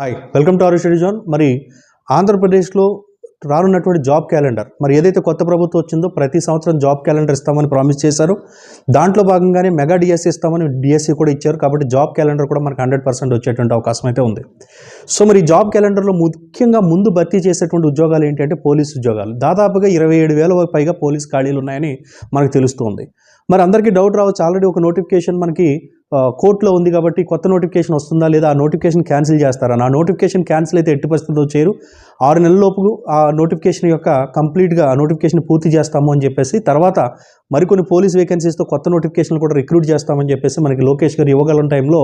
Hi welcome to our study zone మరి ఆంధ్రప్రదేశ్లో రానున్నటువంటి జాబ్ క్యాలెండర్ మరి ఏదైతే కొత్త ప్రభుత్వం వచ్చిందో ప్రతి సంవత్సరం జాబ్ క్యాలెండర్ ఇస్తామని ప్రామిస్ చేశారు. దాంట్లో భాగంగానే మెగా డిఎస్సి ఇస్తామని డిఎస్సి కూడా ఇచ్చారు కాబట్టి జాబ్ క్యాలెండర్ కూడా మనకు హండ్రెడ్ పర్సెంట్ వచ్చేటువంటి అవకాశం అయితే ఉంది. సో మరి జాబ్ క్యాలెండర్లో ముఖ్యంగా ముందు భర్తీ చేసేటువంటి ఉద్యోగాలు ఏంటంటే పోలీస్ ఉద్యోగాలు. దాదాపుగా ఇరవై ఏడు వేల పైగా పోలీస్ ఖాళీలు ఉన్నాయని మనకు తెలుస్తుంది. మరి అందరికీ డౌట్ రావచ్చు. ఆల్రెడీ ఒక నోటిఫికేషన్ మనకి కోర్టులో ఉంది కాబట్టి కొత్త నోటిఫికేషన్ వస్తుందా లేదా ఆ నోటిఫికేషన్ క్యాన్సిల్ చేస్తారా? నా నోటిఫికేషన్ క్యాన్సిల్ అయితే ఎట్టి పరిస్థితిలో చేయరు. ఆరు నెలల లోపు ఆ నోటిఫికేషన్ యొక్క కంప్లీట్గా ఆ నోటిఫికేషన్ పూర్తి చేస్తాము అని చెప్పేసి తర్వాత మరికొన్ని పోలీస్ వేకెన్సీస్తో కొత్త నోటిఫికేషన్లు కూడా రిక్రూట్ చేస్తామని చెప్పేసి మనకి లోకేష్ గారు ఇవ్వగలం టైంలో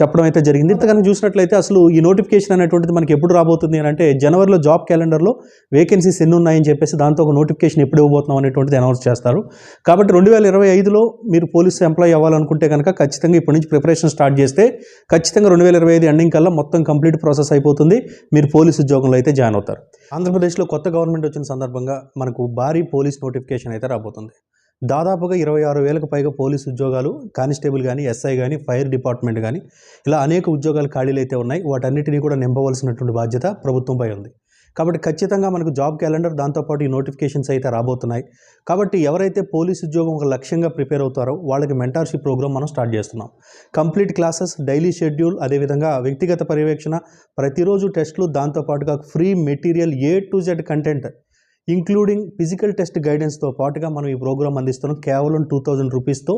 చెప్పడం అయితే జరిగింది. ఇంతకన్నా చూసినట్లయితే అసలు ఈ నోటిఫికేషన్ అనేటువంటిది మనకి ఎప్పుడు రాబోతుంది అని అంటే జనవరిలో జాబ్ క్యాలెండర్లో వేకెన్సీస్ ఎన్ని ఉన్నాయని చెప్పేసి దాంతో ఒక నోటిఫికేషన్ ఎప్పుడు ఇవ్వబోతున్నాం అనేటువంటిది అనౌన్స్ చేస్తారు. కాబట్టి రెండు వేల ఇరవై ఐదులో మీరు పోలీస్ ఎంప్లాయ్ అవ్వాలనుకుంటే కనుక ఖచ్చితంగా ఇప్పటి నుంచి ప్రిపరేషన్ స్టార్ట్ చేస్తే ఖచ్చితంగా రెండు వేల ఇరవై ఐదు ఎండింగ్ కల్లా మొత్తం కంప్లీట్ ప్రాసెస్ అయిపోతుంది. మీరు పోలీస్ ఉద్యోగంలో అయితే జాయిన్ అవుతారు. ఆంధ్రప్రదేశ్లో కొత్త గవర్నమెంట్ వచ్చిన సందర్భంగా మనకు భారీ పోలీస్ నోటిఫికేషన్ అయితే రాబోతుంది. దాదాపుగా ఇరవై ఆరు వేలకు పైగా పోలీస్ ఉద్యోగాలు కానిస్టేబుల్ కానీ ఎస్ఐ కానీ ఫైర్ డిపార్ట్మెంట్ కానీ ఇలా అనేక ఉద్యోగాలు ఖాళీలు అయితే ఉన్నాయి. వాటన్నిటినీ కూడా నింపవలసినటువంటి బాధ్యత ప్రభుత్వంపై ఉంది. కాబట్టి ఖచ్చితంగా మనకు జాబ్ క్యాలెండర్ దాంతోపాటు ఈ నోటిఫికేషన్స్ అయితే రాబోతున్నాయి. కాబట్టి ఎవరైతే పోలీస్ ఉద్యోగం ఒక లక్ష్యంగా ప్రిపేర్ అవుతారో వాళ్ళకి మెంటార్షిప్ ప్రోగ్రామ్ మనం స్టార్ట్ చేస్తున్నాం. కంప్లీట్ క్లాసెస్ డైలీ షెడ్యూల్ అదేవిధంగా వ్యక్తిగత పర్యవేక్షణ ప్రతిరోజు టెస్టులు దాంతోపాటుగా free material A to Z content including physical test గైడెన్స్తో పాటుగా మనం ఈ ప్రోగ్రామ్ అందిస్తున్నాం కేవలం టూ థౌజండ్ రూపీస్తో.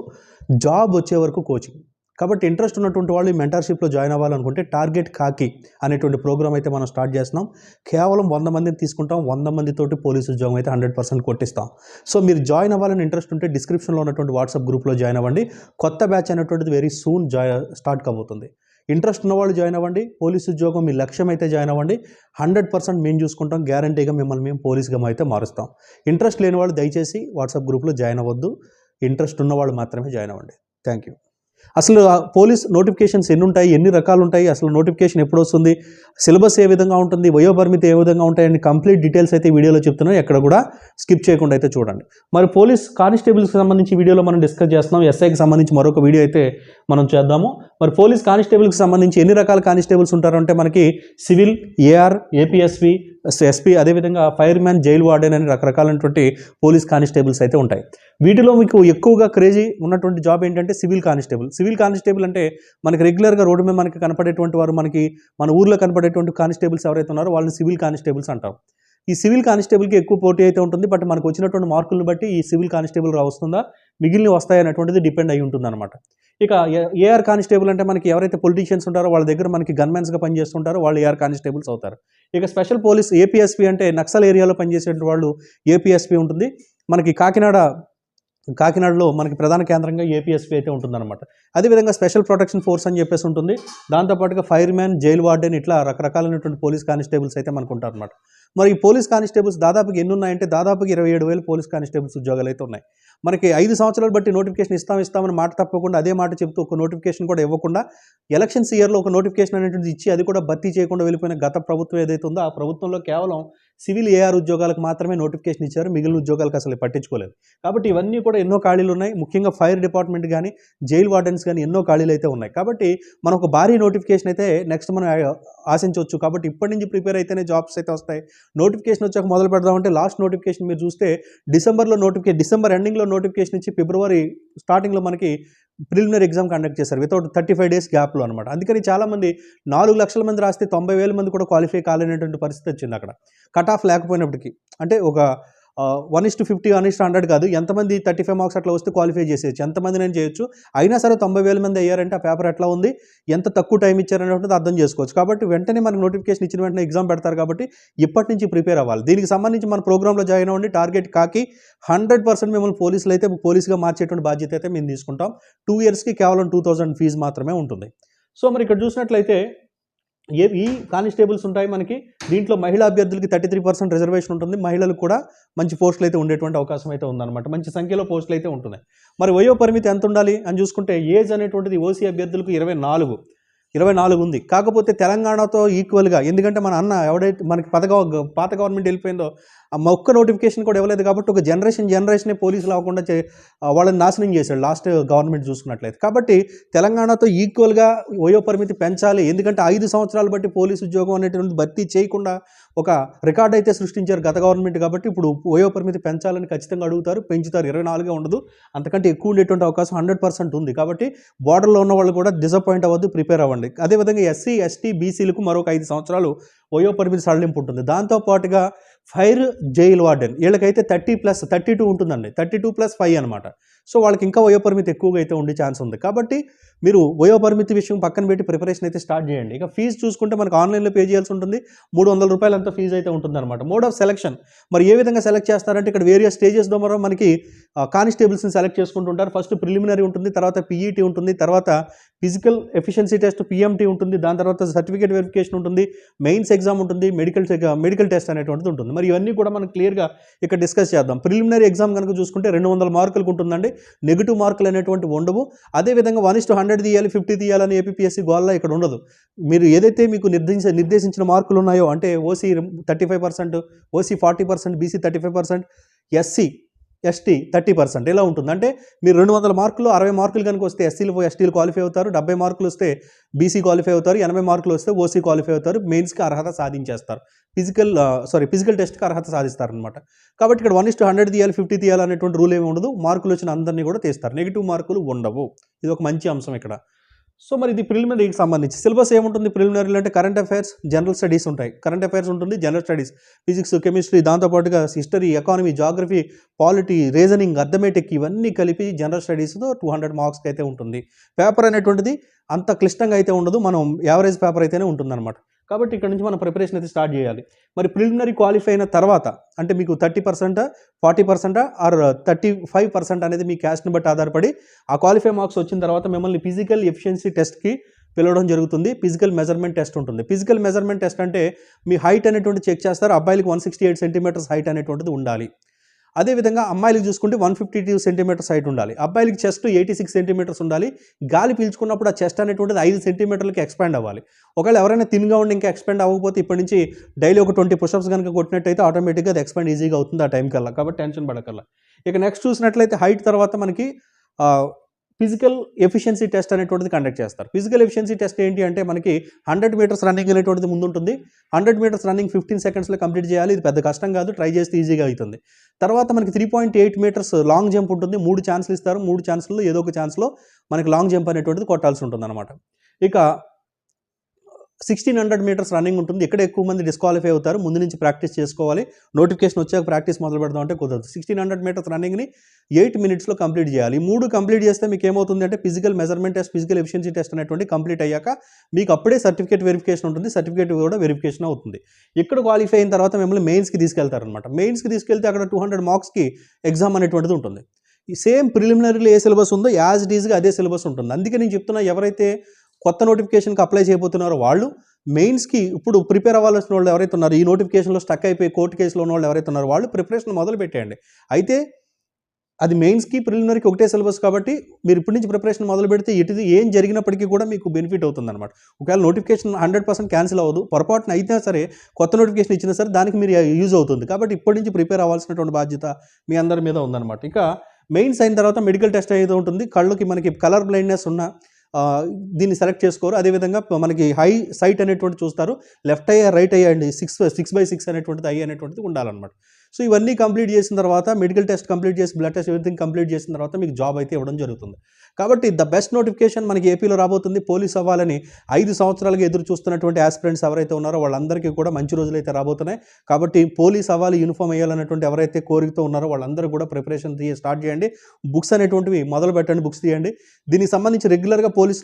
జాబ్ వచ్చే వరకు కోచింగ్. కాబట్టి ఇంట్రెస్ట్ ఉన్నటువంటి వాళ్ళు ఈ మెంటర్షిప్లో జాయిన్ అవ్వాలనుకుంటే టార్గెట్ కాకి అనేటువంటి ప్రోగ్రామ్ అయితే మనం స్టార్ట్ చేస్తున్నాం. కేవలం వంద మందిని తీసుకుంటాం. వంద మందితోటి పోలీస్ ఉద్యోగం అయితే హండ్రెడ్ పర్సెంట్ కొట్టిస్తాం. సో మీరు జాయిన్ అవ్వాలని ఇంట్రెస్ట్ ఉంటే డిస్క్రిప్షన్లో ఉన్నటువంటి వాట్సాప్ గ్రూప్లో జాయిన్ అవ్వండి. కొత్త బ్యాచ్ అనేటువంటిది వెరీ సూన్ జాయి స్టార్ట్ కాబోతుంది. ఇంట్రెస్ట్ ఉన్నవాళ్ళు జాయిన్ అవ్వండి పోలీస్ ఉద్యోగం మీ లక్ష్యం అయితే జాయిన్ అవ్వండి. హండ్రెడ్ పర్సెంట్ మేము చూసుకుంటాం గ్యారంటీగా మిమ్మల్ని మేము పోలీస్గా అయితే మారుస్తాం. ఇంట్రెస్ట్ లేని వాళ్ళు దయచేసి వాట్సాప్ గ్రూప్లో జాయిన్ అవ్వద్దు. ఇంట్రెస్ట్ ఉన్నవాళ్ళు మాత్రమే జాయిన్ అవ్వండి. Thank you. అసలు పోలీస్ నోటిఫికేషన్స్ ఎన్ని ఉంటాయి ఎన్ని రకాలు ఉంటాయి అసలు నోటిఫికేషన్ ఎప్పుడు వస్తుంది సిలబస్ ఏ విధంగా ఉంటుంది? వయోపరిమితి ఏ విధంగా ఉంటాయని కంప్లీట్ డీటెయిల్స్ అయితే వీడియోలో చెప్తున్నాను. ఎక్కడ కూడా స్కిప్ చేయకుండా అయితే చూడండి. మరి పోలీస్ కానిస్టేబుల్స్కి సంబంధించి వీడియోలో మనం డిస్కస్ చేస్తున్నాం. ఎస్ఐకి సంబంధించి మరొక వీడియో అయితే మనం చేద్దాము. మరి పోలీస్ కానిస్టేబుల్కి సంబంధించి ఎన్ని రకాల కానిస్టేబుల్స్ ఉంటారంటే మనకి సివిల్ ఏఆర్ ఏపీఎస్వి ఎస్పీ అదేవిధంగా ఫైర్ మ్యాన్ జైలు వార్డెన్ అని రకరకాలైనటువంటి పోలీస్ కానిస్టేబుల్స్ అయితే ఉంటాయి. వీటిలో మీకు ఎక్కువగా క్రేజీ ఉన్నటువంటి జాబ్ ఏంటంటే సివిల్ కానిస్టేబుల్. సివిల్ కానిస్టేబుల్ అంటే మనకి రెగ్యులర్గా రోడ్డు మీద మనకి కనపడేటువంటి వారు మనకి మన ఊర్లో కనపడేటువంటి కానిస్టేబుల్స్ ఎవరైతే ఉన్నారో వాళ్ళని సివిల్ కానిస్టేబుల్స్ అంటారు. ఈ సివిల్ కానిస్టేబుల్కి ఎక్కువ పోటీ అయితే ఉంటుంది. బట్ మనకు వచ్చినటువంటి మార్కులను బట్టి ఈ సివిల్ కానిస్టేబుల్గా వస్తుందా మిగిలిన వస్తాయి అనేటువంటిది డిపెండ్ అయి ఉంటుంది అనమాట ఇక ఏఆర్ కానిస్టేబుల్ అంటే మనకి ఎవరైతే పొలిటీషియన్స్ ఉంటారో వాళ్ళ దగ్గర మనకి గన్మెన్స్గా పనిచేస్తుంటారో వాళ్ళు ఏఆర్ కానిస్టేబుల్స్ అవుతారు. ఇక స్పెషల్ పోలీస్ ఏపీఎస్పీ అంటే నక్సల్ ఏరియాలో పనిచేసే వాళ్ళు ఏపీఎస్పీ ఉంటుంది. మనకి కాకినాడ కాకినాడలో మనకి ప్రధాన కేంద్రంగా ఏపీఎస్పీ అయితే ఉంటుందన్నమాట. అదేవిధంగా స్పెషల్ ప్రొటెక్షన్ ఫోర్స్ అని చెప్పేసి ఉంటుంది. దాంతోపాటుగా ఫైర్ మ్యాన్ జైల్ వార్డెన్ ఇట్లా రకరకాలైనటువంటి పోలీస్ కానిస్టేబుల్స్ అయితే మనకు ఉంటారన్నమాట మరి ఈ పోలీస్ కానిస్టేబుల్స్ దాదాపుగా ఎన్ని ఉన్నాయంటే దాదాపుకి ఇరవై ఏడు వేలు పోలీస్ కానిస్టేబుల్స్ ఉద్యోగాలు అయితే ఉన్నాయి మనకి ఐదు సంవత్సరాలు బట్టి నోటిఫికేషన్ ఇస్తాం ఇస్తామని మాట తప్పకుండా అదే మాట చెప్తూ ఒక నోటిఫికేషన్ కూడా ఇవ్వకుండా ఎలక్షన్స్ ఇయర్లో ఒక నోటిఫికేషన్ అనేటువంటిది ఇచ్చి అది కూడా భర్తీ చేయకుండా వెళ్ళిపోయిన గత ప్రభుత్వం ఏదైతే ఉందో ఆ ప్రభుత్వంలో కేవలం సివిల్ ఏఆర్ ఉద్యోగాలకు మాత్రమే నోటిఫికేషన్ ఇచ్చారు మిగిలిన ఉద్యోగాలకు అసలు పట్టించుకోలేదు. కాబట్టి ఇవన్నీ కూడా ఎన్నో ఖాళీలు ఉన్నాయి. ముఖ్యంగా ఫైర్ డిపార్ట్మెంట్ కానీ జైల్ వార్డెన్స్ కానీ ఎన్నో ఖాళీలు అయితే ఉన్నాయి. కాబట్టి మనం ఒక భారీ నోటిఫికేషన్ అయితే నెక్స్ట్ మనం ఆశించవచ్చు. కాబట్టి ఇప్పటి నుంచి ప్రిపేర్ అయితేనే జాబ్స్ అయితే వస్తాయి. నోటిఫికేషన్ వచ్చాక మొదలు పెడదామంటే లాస్ట్ నోటిఫికేషన్ మీరు చూస్తే డిసెంబర్లో నోటిఫికేషన్ డిసెంబర్ ఎండింగ్లో నోటిఫికేషన్ ఇచ్చి ఫిబ్రవరి స్టార్టింగ్లో మనకి ప్రిలిమినరీ ఎగ్జామ్ కండక్ట్ చేశారు వితౌట్ థర్టీ ఫైవ్ డేస్ గ్యాప్లో అనమాట అందుకని చాలామంది నాలుగు లక్షల మంది రాస్తే తొంభై వేల మంది కూడా క్వాలిఫై కాలేనటువంటి పరిస్థితి వచ్చింది అక్కడ. కట్ ఆఫ్ లేకపోయినప్పటికీ. అంటే ఒక one is to fifty one is hundred కాదు. ఎంతమంది థర్టీ ఫైవ్ మార్క్స్ అట్లా వస్తే క్వాలిఫై చేసేయచ్చు. ఎంతమంది నేను చేయొచ్చు. అయినా సరే తొంభై వేల మంది అయ్యారంటే ఆ పేపర్ ఎట్లా ఉంది? ఎంత తక్కువ టైం ఇచ్చారనేటువంటిది అర్థం చేసుకోవచ్చు. కాబట్టి వెంటనే మనకు నోటిఫికేషన్ ఇచ్చిన వెంటనే ఎగ్జామ్ పెడతారు కాబట్టి ఇప్పటి నుంచి ప్రిపేర్ అవ్వాలి. దీనికి సంబంధించి మన ప్రోగ్రామ్లో జాయిన్ అవ్వండి. టార్గెట్ కాకి హండ్రెడ్ పర్సెంట్ మిమ్మల్ని పోలీసులు అయితే పోలీసుగా మార్చేటువంటి బాధ్యత అయితే మేము తీసుకుంటాం. టూ ఇయర్స్కి కేవలం టూ థౌజండ్ ఫీజు మాత్రమే ఉంటుంది. సో మరి ఇక్కడ చూసినట్లయితే ఏ ఈ కానిస్టేబుల్స్ ఉంటాయి మనకి. దీంట్లో మహిళా అభ్యర్థులకి థర్టీ త్రీ పర్సెంట్ రిజర్వేషన్ ఉంటుంది. మహిళలకు కూడా మంచి పోస్టులు అయితే ఉండేటువంటి అవకాశం అయితే ఉందన్నమాట. మంచి సంఖ్యలో పోస్టులు అయితే ఉంటున్నాయి. మరి వయో పరిమితి ఎంత ఉండాలి అని చూసుకుంటే ఏజ్ అనేటువంటిది ఓసీ అభ్యర్థులకు ఇరవై నాలుగు. ఇరవై నాలుగు ఉంది. కాకపోతే తెలంగాణతో ఈక్వల్గా ఎందుకంటే మన అన్న ఎవడైతే మనకి పథక పాత గవర్నమెంట్ వెళ్ళిపోయిందో ఆ ఒక్క నోటిఫికేషన్ కూడా ఇవ్వలేదు కాబట్టి ఒక జనరేషన్ జనరేషనే పోలీసులు అవ్వకుండా చే వాళ్ళని నాశనం చేశాడు లాస్ట్ గవర్నమెంట్ చూసుకున్నట్లయితే. కాబట్టి తెలంగాణతో ఈక్వల్గా వయో పరిమితి పెంచాలి. ఎందుకంటే ఐదు సంవత్సరాలు బట్టి పోలీసు ఉద్యోగం అనేటువంటి భర్తీ చేయకుండా ఒక రికార్డ్ అయితే సృష్టించారు గత గవర్నమెంట్ కాబట్టి ఇప్పుడు వయో పరిమితి పెంచాలని ఖచ్చితంగా అడుగుతారు. పెంచుతారు. ఇరవై నాలుగే ఉండదు. అంతకంటే ఎక్కువ ఉండేటువంటి అవకాశం హండ్రెడ్ పర్సెంట్ ఉంది. కాబట్టి బార్డర్లో ఉన్న వాళ్ళు కూడా డిసప్పాయింట్ అవ్వద్దు ప్రిపేర్ అవ్వండి. అదేవిధంగా ఎస్సీ ఎస్టీ బీసీలకు మరొక ఐదు సంవత్సరాలు వయో పరిమితి సడలింపు ఉంటుంది. దాంతో పాటుగా ఫైర్ జైల్ వార్డెన్. వీళ్ళకైతే థర్టీ ప్లస్ థర్టీ టూ ఉంటుందండి. థర్టీ టూ ప్లస్ ఫైవ్ అనమాట సో వాళ్ళకి ఇంకా వయో పరిమితి ఎక్కువగా అయితే ఉండే ఛాన్స్ ఉంది. కాబట్టి మీరు వయో పరిమితి విషయం పక్కన పెట్టి ప్రిపరేషన్ అయితే స్టార్ట్ చేయండి. ఇక ఫీజు చూసుకుంటే మనకు ఆన్లైన్లో పే చేయాల్సి ఉంటుంది. మూడు వందల రూపాయలు అంత ఫీజు అయితే ఉంటుందన్నమాట. Mode of selection. మరి ఏ విధంగా సెలెక్ట్ చేస్తారంటే ఇక్కడ వేరియస్ స్టేజెస్ ద్వారా మనకి కానిస్టేబుల్స్ని సెలెక్ట్ చేసుకుంటుంటారు ఫస్ట్ ప్రిలిమినరీ ఉంటుంది తర్వాత పీఈటీ ఉంటుంది తర్వాత ఫిజికల్ ఎఫిషియన్సీ టెస్ట్ పిఎంటీ ఉంటుంది దాని తర్వాత సర్టిఫికేట్ వెరిఫికేషన్ ఉంటుంది మెయిన్స్ ఎగ్జామ్ ఉంటుంది మెడికల్ మెడికల్ టెస్ట్ అనేటువంటిది ఉంటుంది. మరి ఇవన్నీ కూడా మనం క్లియర్గా ఇక్కడ డిస్కస్ చేద్దాం. ప్రిలిమినరీ ఎగ్జామ్ కనుక చూసుకుంటే రెండు వందల మార్కులకు ఉంటుందండి. నెగిటివ్ మార్కులు అనేటువంటి ఉండవు. అదేవిధంగా వన్ ఇస్ టు హండ్రెడ్ తీయాలి ఫిఫ్టీ తీయాలని ఏపీఎస్సీ గోల్లో ఇక్కడ ఉండదు. మీరు ఏదైతే మీకు నిర్దేశ నిర్దేశించిన మార్కులు ఉన్నాయో అంటే OC thirty five percent OC forty percent BC thirty five percent SC ST thirty percent ఎలా ఉంటుంది? అంటే మీరు రెండు వందల మార్కులు అరవై మార్కులు కనుక వస్తే ఎస్సీలు ఎస్టీలు క్వాలిఫై అవుతారు. డెబ్బై మార్కులు వస్తే బీసీ క్వాలిఫై అవుతారు. ఎనభై మార్కులు వస్తే ఓసీ క్వాలిఫై అవుతారు. మెయిన్స్కి అర్హత సాధించేస్తారు. ఫిజికల్ సారీ ఫిజికల్ టెస్ట్కి అర్హత సాధిస్తారనమాట కాబట్టి ఇక్కడ వన్ ఇస్ టు హండ్రెడ్ తీయాలి ఫిఫ్టీ తీయాలి అనేటువంటి రూల్ ఏమి ఉండదు. మార్కులు వచ్చిన అందరినీ కూడా తీస్తారు. నెగిటివ్ మార్కులు ఉండవు. ఇది ఒక మంచి అంశం ఇక్కడ. సో మరి ఇది ప్రిలిమినరీకి సంబంధించి. సిలబస్ ఏముంటుంది ప్రిలిమినరీలో అంటే కరెంట్ అఫైర్స్ జనరల్ స్టడీస్ ఉంటాయి. కరెంట్ అఫైర్స్ ఉంటుంది జనరల్ స్టడీస్ ఫిజిక్స్ కెమిస్ట్రీ దాంతోపాటుగా history economy geography polity reasoning arithmetic ఇవన్నీ కలిపి జనరల్ స్టడీస్తో టూ హండ్రెడ్ మార్క్స్కి అయితే ఉంటుంది. పేపర్ అనేటువంటిది అంత క్లిష్టంగా అయితే ఉండదు మనం యావరేజ్ పేపర్ అయితేనే ఉంటుందన్నమాట. కాబట్టి ఇక్కడ నుంచి మనం ప్రిపరేషన్ అయితే స్టార్ట్ చేయాలి. మరి ప్రిలిమినరీ క్వాలిఫై అయిన తర్వాత అంటే మీకు thirty percent forty percent or thirty five percent అనేది మీ క్యాస్ట్ని బట్టి ఆధారపడి ఆ క్వాలిఫై మార్క్స్ వచ్చిన తర్వాత మిమ్మల్ని ఫిజికల్ ఎఫిషియన్సీ టెస్ట్కి పిలవడం జరుగుతుంది. ఫిజికల్ మెజర్మెంట్ టెస్ట్ ఉంటుంది. ఫిజికల్ మెజర్మెంట్ టెస్ట్ అంటే మీ హైట్ అనేటువంటి చెక్ చేస్తారు. అబ్బాయిలకు one sixty eight centimetres height అనేటువంటిది ఉండాలి. అదేవిధంగా అమ్మాయిలకు చూసుకుంటే one fifty two centimetres height ఉండాలి. అబ్బాయిలకి చెస్ట్ ఎయిటీ సిక్స్ సెంటీమీటర్స్ ఉండాలి. గాలి పీల్చుకున్నప్పుడు ఆ చెస్ట్ అనేటువంటిది ఐదు సెంటీమీటర్లకి ఎక్స్పాండ్ అవ్వాలి. ఒకవేళ ఎవరైనా తిన్గా ఉండి ఇంకా ఎక్స్పాండ్ అవ్వకపోతే ఇప్పటి నుంచి డైలీ ఒక ట్వంటీ పుషప్స్ కనుక కొట్టినట్టయితే ఆటోమేటిక్గా అది ఎక్స్పాండ్ ఈజీగా అవుతుంది ఆ టైం కల్లా. కాబట్టి టెన్షన్ పడకల్లా. ఇక నెక్స్ట్ చూసినట్లయితే హైట్ తర్వాత మనకి ఫిజికల్ ఎఫిషియన్సీ టెస్ట్ అనేటువంటిది కండక్ట్ చేస్తారు. ఫిజికల్ ఎఫిషియన్సీ టెస్ట్ ఏంటి అంటే మనకి హండ్రెడ్ మీటర్స్ రన్నింగ్ అనేటువంటిది ముందు ఉంటుంది హండ్రెడ్ మీటర్స్ రన్నింగ్ ఫిఫ్టీన్ సెకండ్స్లో కంప్లీట్ చేయాలి. ఇది పెద్ద కష్టం కాదు. ట్రై చేస్తే ఈజీగా అవుతుంది. తర్వాత మనకి three point eight metres long jump ఉంటుంది. మూడు ఛాన్స్లు ఇస్తారు. మూడు ఛాన్స్లో ఏదో ఒక ఛాన్స్లో మనకి లాంగ్ జంప్ అనేటువంటిది కొట్టాల్సి ఉంటుంది అనమాట ఇక సిక్స్టీన్ హండ్రెడ్ మీటర్స్ రన్నింగ్ ఉంటుంది. ఇక్కడ ఎక్కువ మంది డిస్క్వాలిఫై అవుతారు ముందు నుంచి ప్రాక్టీస్ చేసుకోవాలి. నోటిఫికేషన్ వచ్చాక ప్రాక్టీస్ మొదలు పెడదాం అంటే కుదరదు. సిక్స్టీన్ హండ్రెడ్ మీటర్స్ రన్నింగ్ని ఎయిట్ మినిట్స్లో కంప్లీట్ చేయాలి. ఈ మూడు కంప్లీట్ చేస్తే మీకు ఏమవుతుంది అంటే physical measurement test physical efficiency test అనేటువంటి కంప్లీట్ అయ్యాక మీకు అప్పుడే సర్టిఫికేట్ వెరిఫికేషన్ ఉంటుంది. సర్టిఫికేట్ కూడా వెరిఫికేషన్ అవుతుంది. ఇక్కడ క్వాలిఫై అయిన తర్వాత మిమ్మల్ని మెయిన్స్కి తీసుకెళ్తారనమాట మెయిన్స్కి తీసుకెళ్తే అక్కడ టూ హండ్రెడ్ మార్క్స్కి ఎగ్జామ్ అనేటువంటిది ఉంటుంది. ఈ సేమ్ ప్రిలిమినరీలో ఏ సిలబస్ ఉందో యాజ్ ఇట్ ఈజ్గా అదే సిలబస్ ఉంటుంది. అందుకే నేను చెప్తున్నా ఎవరైతే కొత్త నోటిఫికేషన్కి అప్లై చేయబోతున్నారు వాళ్ళు. మెయిన్స్కి ఇప్పుడు ప్రిపేర్ అవ్వాల్సిన వాళ్ళు ఎవరైతే ఉన్నారు ఈ నోటిఫికేషన్లో స్టక్ అయిపోయి కోర్టు కేసులో ఉన్న వాళ్ళు ఎవరైతే ఉన్నారో వాళ్ళు ప్రిపరేషన్ మొదలు పెట్టేయండి. అయితే అది మెయిన్స్కి ప్రిలిమినరీకి ఒకటే సిలబస్ కాబట్టి మీరు ఇప్పటి నుంచి ప్రిపరేషన్ మొదలు పెడితే ఇటు ఏం జరిగినప్పటికీ కూడా మీకు బెనిఫిట్ అవుతుంది అనమాట ఒకవేళ నోటిఫికేషన్ హండ్రెడ్ పర్సెంట్ క్యాన్సిల్ అవ్వదు పొరపాటున అయినా సరే కొత్త నోటిఫికేషన్ ఇచ్చినా సరే దానికి మీరు యూజ్ అవుతుంది. కాబట్టి ఇప్పటి నుంచి ప్రిపేర్ అవ్వాల్సినటువంటి బాధ్యత మీ అందరి మీద ఉందన్నమాట. ఇక మెయిన్స్ అయిన తర్వాత మెడికల్ టెస్ట్ అయితే ఉంటుంది. కళ్ళకి మనకి కలర్ బ్లైండ్నెస్ ఉన్న దీన్ని సెలెక్ట్ చేసుకోరు. అదేవిధంగా మనకి హై సైట్ అనేటువంటి చూస్తారు. లెఫ్ట్ అయ్యే రైట్ అయ్యే అండి. సిక్స్ సిక్స్ బై సిక్స్ అనేటువంటిది ఐ అనేటువంటిది ఉండాలన్నమాట. సో ఇవన్నీ కంప్లీట్ చేసిన తర్వాత మెడికల్ టెస్ట్ కంప్లీట్ చేసి బ్లడ్ టెస్ట్ ఎవ్రీథింగ్ కంప్లీట్ చేసిన తర్వాత మీకు జాబ్ అయితే ఇవ్వడం జరుగుతుంది. కాబట్టి ద బెస్ట్ నోటిఫికేషన్ మనకి ఏపీలో రాబోతుంది. పోలీస్ అవ్వాలని ఐదు సంవత్సరాలుగా ఎదురు చూస్తున్నటువంటి ఆస్పిరెంట్స్ ఎవరైతే ఉన్నారో వాళ్ళందరికీ కూడా మంచి రోజులు అయితే రాబోతున్నాయి. కాబట్టి పోలీస్ అవ్వాలి యూనిఫామ్ వేయాలన్నటువంటి ఎవరైతే కోరికతో ఉన్నారో వాళ్ళందరూ కూడా ప్రిపరేషన్ తీయ స్టార్ట్ చేయండి. బుక్స్ అనేటువంటివి మొదలు పెట్టండి బుక్స్ తీయండి. దీనికి సంబంధించి రెగ్యులర్గా పోలీస్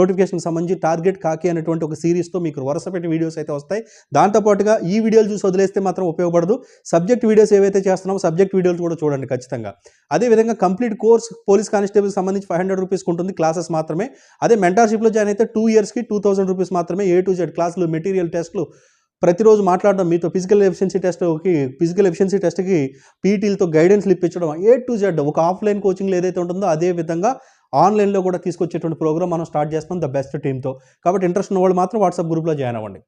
నోటిఫికేషన్కి సంబంధించి టార్గెట్ కాకి అనేటువంటి ఒక సిరీస్తో మీకు వరుస పెట్టి వీడియోస్ అయితే వస్తాయి. దాంతోపాటుగా ఈ వీడియోలు చూసి వదిలేస్తే మాత్రం ఉపయోగపడదు. సబ్జెక్ట్ సబ్జెక్ట్ వీడియోస్ ఏవైతే చేస్తున్నామో సబ్జెక్ట్ వీడియోలు కూడా చూడండి ఖచ్చితంగా. అదేవిధంగా కంప్లీట్ కోర్స్ పోలీస్ కానిస్టేబుల్ సంబంధించి ఫైవ్ హండ్రెడ్ రూపీస్కి ఉంటుంది క్లాసెస్ మాత్రమే. అదే మెంటర్షిప్లో జాయిన్ అయితే టూ ఇయర్స్కి టూ థౌసండ్ రూపీస్ మాత్రమే ఏ టు జెడ్ క్లాసులు మెటీరియల్ టెస్ట్లు ప్రతిరోజు మాట్లాడడం మీతో ఫిజికల్ ఎఫిషియన్సీ టెస్ట్కి ఫిజికల్ ఎఫిషియన్సీ టెస్ట్కి పీటీలతో గైడెన్స్ ఇప్పించడం ఏ టు జెడ్ ఒక ఆఫ్లైన్ కోచింగ్లో ఏదైతే ఉంటుందో అదే విధంగా ఆన్లైన్లో కూడా తీసుకొచ్చేటువంటి ప్రోగ్రామ్ మనం స్టార్ట్ చేస్తాం ద బెస్ట్ టీమ్తో. కాబట్టి ఇంట్రెస్ట్ ఉన్న వాళ్ళు మాత్రం వాట్సాప్ గ్రూప్లో జాయిన్ అవ్వండి.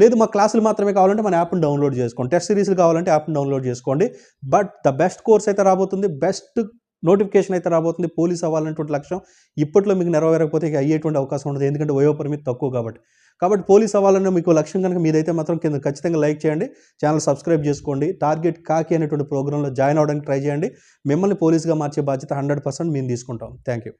లేదు మా క్లాసులు మాత్రమే కావాలంటే మన యాప్ని డౌన్లోడ్ చేసుకోండి. టెస్ట్ సిరీస్లు కావాలంటే యాప్ని డౌన్లోడ్ చేసుకోండి. బట్ ద బెస్ట్ కోర్స్ అయితే రాబోతుంది. బెస్ట్ నోటిఫికేషన్ అయితే రాబోతుంది. పోలీస్ అవ్వాలనేటువంటి లక్ష్యం ఇప్పట్లో మీకు నెరవేరకపోతే ఇక అయ్యేటువంటి అవకాశం ఉండదు. ఎందుకంటే వయోపరిమితి తక్కువ కాబట్టి. కాబట్టి పోలీస్ అవ్వాలన్న మీకు లక్ష్యం కనుక మీదైతే మాత్రం కింద ఖచ్చితంగా లైక్ చేయండి. ఛానల్ సబ్స్క్రైబ్ చేసుకోండి. టార్గెట్ కాకి అనేటువంటి ప్రోగ్రాంలో జాయిన్ అవ్వడానికి ట్రై చేయండి. మిమ్మల్ని పోలీస్గా మార్చే బాధ్యత హండ్రెడ్ పర్సెంట్ మేము తీసుకుంటాం. Thank you.